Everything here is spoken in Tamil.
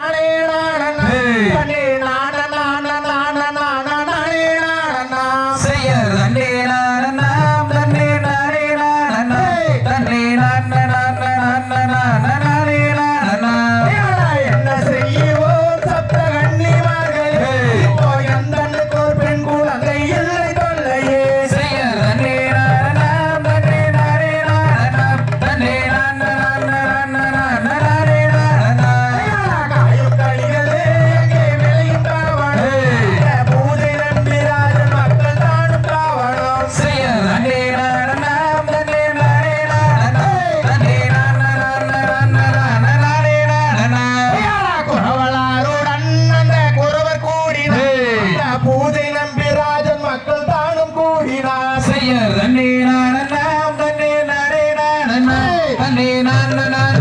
na na na na na na